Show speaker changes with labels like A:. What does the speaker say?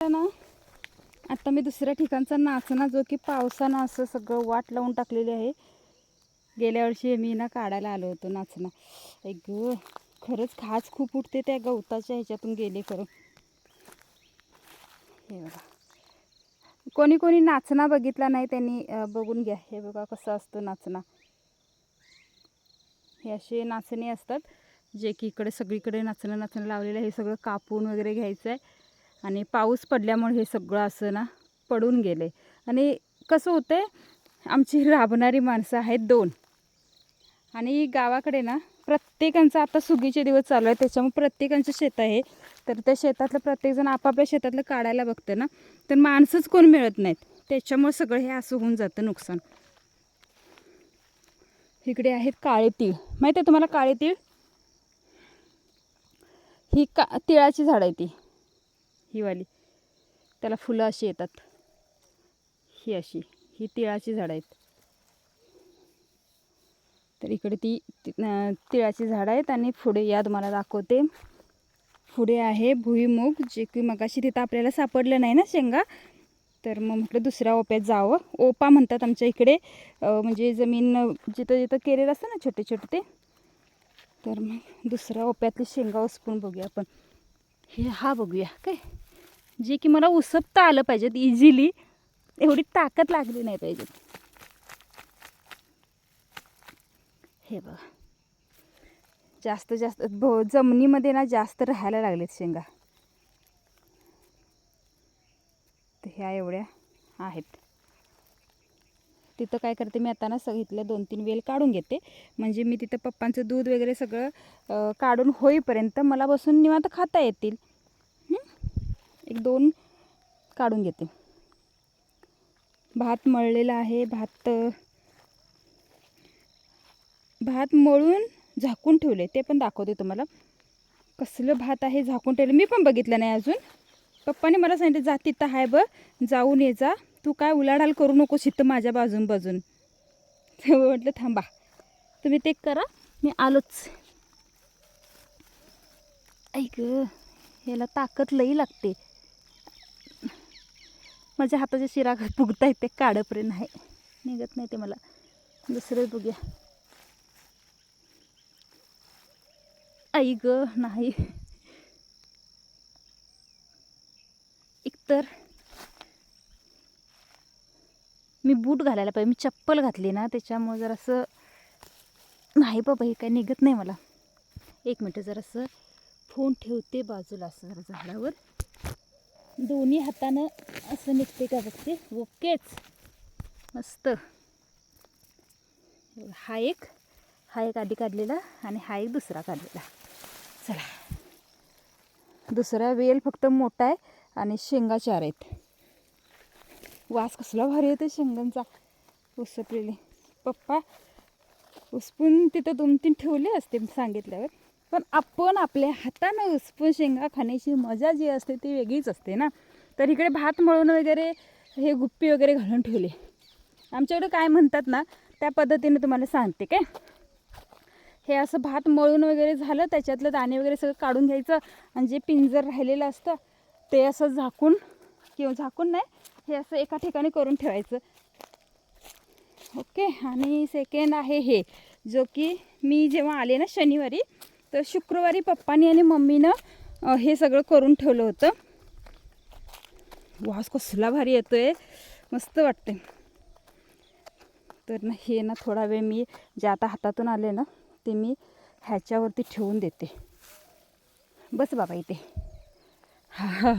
A: ना आता मी दुसऱ्या ठिकाणचा नाचना जो की पावसानं असं सगळं वाट लावून टाकलेली आहे. गेल्या वर्षी मी ना काढायला आलो होतो नाचना एक ग खरंच खास खूप उठते त्या गवताच्या ह्याच्यातून गेले खरं. हे बघा. कोणी कोणी नाचना बघितला नाही त्यांनी बघून घ्या. हे बघा कसं असतं नाचना हे असे नाचणे असतात जे की इकडे सगळीकडे नाचणं नाचणं लावलेलं हे सगळं कापून वगैरे घ्यायचं आहे आणि पाऊस पडल्यामुळे हे सगळं असं ना पडून गेले. आणि कसं होतं आमची राबणारी माणसं आहेत दोन. आणि गावाकडे ना प्रत्येकांचा आता सुगीचे दिवस चालू आहे त्याच्यामुळे प्रत्येकांचं शेत आहे. तर त्या शेतातलं प्रत्येकजण आपापल्या शेतातलं काढायला बघतं ना तर माणसंच कोण मिळत नाहीत. त्याच्यामुळे सगळं हे असं होऊन जातं नुकसान. इकडे आहेत काळे तीळ. माहीत आहे तुम्हाला काळे तीळ? ही का तिळाची झाड आहे ती. ही वाली. त्याला फुलं अशी येतात. ही अशी. ही तिळाची झाडं आहेत. तर इकडे ती ति- तिळाची झाडं आहेत आणि पुढे या तुम्हाला दाखवते. पुढे आहे भुईमूग जे की मगाशी तिथं आपल्याला सापडलं नाही ना शेंगा. तर मग म्हटलं दुसऱ्या ओप्यात जावं. ओपा म्हणतात आमच्या इकडे. म्हणजे जमीन जिथं जिथं केलेलं असतं ना छोटे छोटे ते. तर मग दुसऱ्या ओप्यातली शेंगा उसपून बघूया आपण. हे हा बघूया काय? जे की मला उसपता आलं पाहिजेत इझिली एवढी ताकद लागली नाही पाहिजे. हे बघा. जास्त जास्त भो जमिनीमध्ये ना जास्त राहायला लागलेत शेंगा. तर ह्या एवढ्या आहेत. तिथं काय करते मी आता ना सगळीतल्या दोन तीन वेल काढून घेते. म्हणजे मी तिथं पप्पांचं दूध वगैरे सगळं काढून होईपर्यंत मला बसून निवांत खाता येतील. एक दोन काढून घेते. भात मळलेला आहे. भात भात मळून झाकून ठेवले. ते पण दाखवते तुम्हाला. कसलं भात आहे झाकून ठेवलं. मी पण बघितलं नाही अजून. पप्पाने मला सांगितलं जा तिथं आहे बघ. जाऊन ये जा. तू काय उलाढाल करू नको इथं माझ्या बाजून बाजून. तेव्हा म्हटलं थांबा. तुम्ही ते करा. मी आलोच. ऐक याला ताकद लई लागते. माझ्या हाताच्या शिरा फुगता येते काढपर्यंत आहे. निघत नाही ते मला. दुसरं बघूया. आई ग नाही. एकतर मी बूट घालायला पाहिजे. मी चप्पल घातली ना त्याच्यामुळे जरासं नाही बाबा हे काय निघत नाही मला. एक मिनटं जरासं फोन ठेवते बाजूला असं जरा झाडावर. दोन्ही हातानं असं निघते का बघते? ओकेच. मस्त. हा एक हा एक आधी काढलेला आणि हा एक दुसरा काढलेला. चला. दुसरा वेल फक्त मोठा आहे आणि शेंगा चार आहेत. वास कसला भारी येतो शेंगांचा. उसपलेले. पप्पा उसपून तिथं दोन तीन ठेवले असते सांगितल्यावर. पण आपण आपल्या हातानं उसपून शेंगा खाण्याची मजा जी असते ती वेगळीच असते ना. तर इकडे भात मळून वगैरे हे गुप्पी वगैरे घालून ठेवले. आमच्याकडे काय म्हणतात ना त्या पद्धतीने तुम्हाला सांगते काय. हे असं भात मळून वगैरे झालं त्याच्यातलं दाणे वगैरे सगळं काढून घ्यायचं आणि जे पिंजर राहिलेलं असतं ते असं झाकून किंवा झाकून नाही हे असं एका ठिकाणी करून ठेवायचं. ओके आणि सेकंड आहे हे जो की मी जेव्हा आले ना शनिवारी तर शुक्रवारी पप्पानी आणि मम्मीनं हे सगळं करून ठेवलं होतं. वास कसला भारी येतोय. मस्त वाटते तर ना हे ना थोडा वेळ मी जे आता हातातून आले ना ते मी ह्याच्यावरती ठेवून देते. बस बाबा इथे. हा हा.